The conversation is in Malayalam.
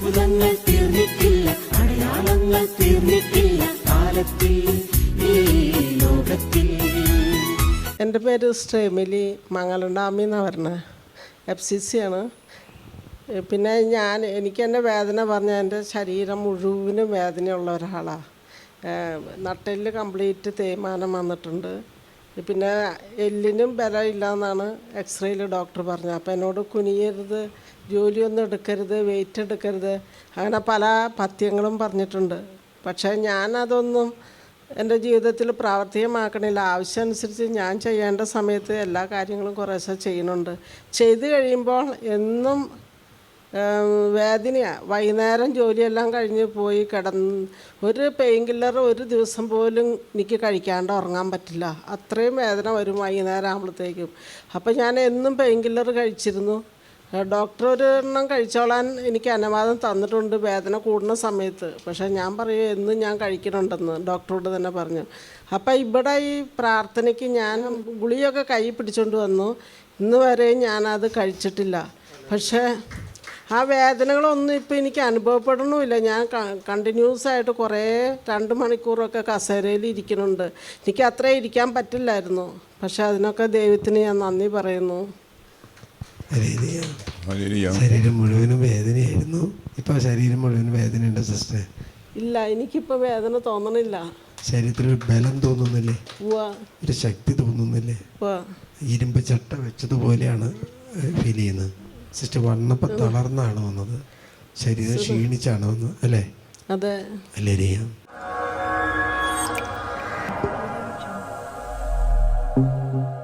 അത്ഭുതങ്ങൾ തീർന്നിട്ടില്ല അടയാളങ്ങൾ തീർന്നിട്ടില്ല കാലത്തിൽ എന്റെ പേര് സ്ട്രേമിലി മംഗലണ്ടാമി എന്നാണ് പറഞ്ഞത് എഫ് സി സി ആണ്. പിന്നെ ഞാൻ എനിക്ക് എന്റെ വേദന പറഞ്ഞാൽ എന്റെ ശരീരം മുഴുവനും വേദനയുള്ള ഒരാളാണ് നട്ടെല്ല് കംപ്ലീറ്റ് തേയ്മാനം വന്നിട്ടുണ്ട്. പിന്നെ എല്ലിനും ബലമില്ല എന്നാണ് എക്സ്റേയിൽ ഡോക്ടർ പറഞ്ഞത്. അപ്പോൾ എന്നോട് കുനിയരുത് ജോലിയൊന്നും എടുക്കരുത് വെയിറ്റ് എടുക്കരുത്. അങ്ങനെ പല പഥ്യങ്ങളും പറഞ്ഞിട്ടുണ്ട്. പക്ഷേ ഞാനതൊന്നും എന്റെ ജീവിതത്തിൽ പ്രാവർത്തികമാക്കണില്ല. ആവശ്യമനുസരിച്ച് ഞാൻ ചെയ്യേണ്ട സമയത്ത് എല്ലാ കാര്യങ്ങളും കുറേശ്ശെ ചെയ്യുന്നുണ്ട്. ചെയ്ത് കഴിയുമ്പോൾ എന്നും വേദനയാണ് വൈകുന്നേരം ജോലിയെല്ലാം കഴിഞ്ഞ് പോയി കിടന്ന് ഒരു പെയിൻ കില്ലർ ഒരു ദിവസം പോലും എനിക്ക് കഴിക്കാണ്ട് ഉറങ്ങാൻ പറ്റില്ല. അത്രയും വേദന വരും വൈകുന്നേരം ആകുമ്പോഴത്തേക്കും അപ്പം ഞാൻ എന്നും പെയിൻ കില്ലർ കഴിച്ചിരുന്നു ഡോക്ടർ ഒരു എണ്ണം കഴിച്ചോളാൻ എനിക്ക് അനുവാദം തന്നിട്ടുണ്ട് വേദന കൂടുന്ന സമയത്ത്. പക്ഷേ ഞാൻ പറയും എന്നും ഞാൻ കഴിക്കണുണ്ടെന്ന് ഡോക്ടറോട് തന്നെ പറഞ്ഞു. അപ്പം ഇവിടെ ഈ പ്രാർത്ഥനയ്ക്ക് ഞാൻ ഗുളിയൊക്കെ കൈ പിടിച്ചുകൊണ്ട് വന്നു. ഇന്ന് വരെയും ഞാനത് കഴിച്ചിട്ടില്ല. പക്ഷേ ആ വേദനകളൊന്നും ഇപ്പോൾ എനിക്ക് അനുഭവപ്പെടണമില്ല. ഞാൻ കണ്ടിന്യൂസ് ആയിട്ട് കുറേ രണ്ട് മണിക്കൂറൊക്കെ കസേരയിൽ ഇരിക്കുന്നുണ്ട്. എനിക്ക് അത്രേ ഇരിക്കാൻ പറ്റില്ലായിരുന്നു. പക്ഷെ അതിനൊക്കെ ദൈവത്തിന് ഞാൻ നന്ദി പറയുന്നു. ഹല്ലേലൂയ. ഹല്ലേലൂയ. ശരീരം മുഴുവനും വേദനയായിരുന്നു. ഇപ്പൊ ശരീരം മുഴുവനും വേദനയുണ്ട് സിസ്റ്റർ ഇല്ല എനിക്കിപ്പോൾ വേദന തോന്നണില്ല. ശരീരത്തിൽ ഒരു ബലം തോന്നുന്നില്ലേ? ഒരു ശക്തി തോന്നുന്നില്ലേ? ഇരുമ്പ് ചട്ട വെച്ചതുപോലെയാണ് ഫീൽ ചെയ്യുന്നത്. സിസ്റ്റർ വന്നപ്പോൾ തളർന്നാണ് വന്നത്. ശരീരം ക്ഷീണിച്ചാണ് വന്നത് അല്ലേ? അതെ. അല്ലേ റിയ thank you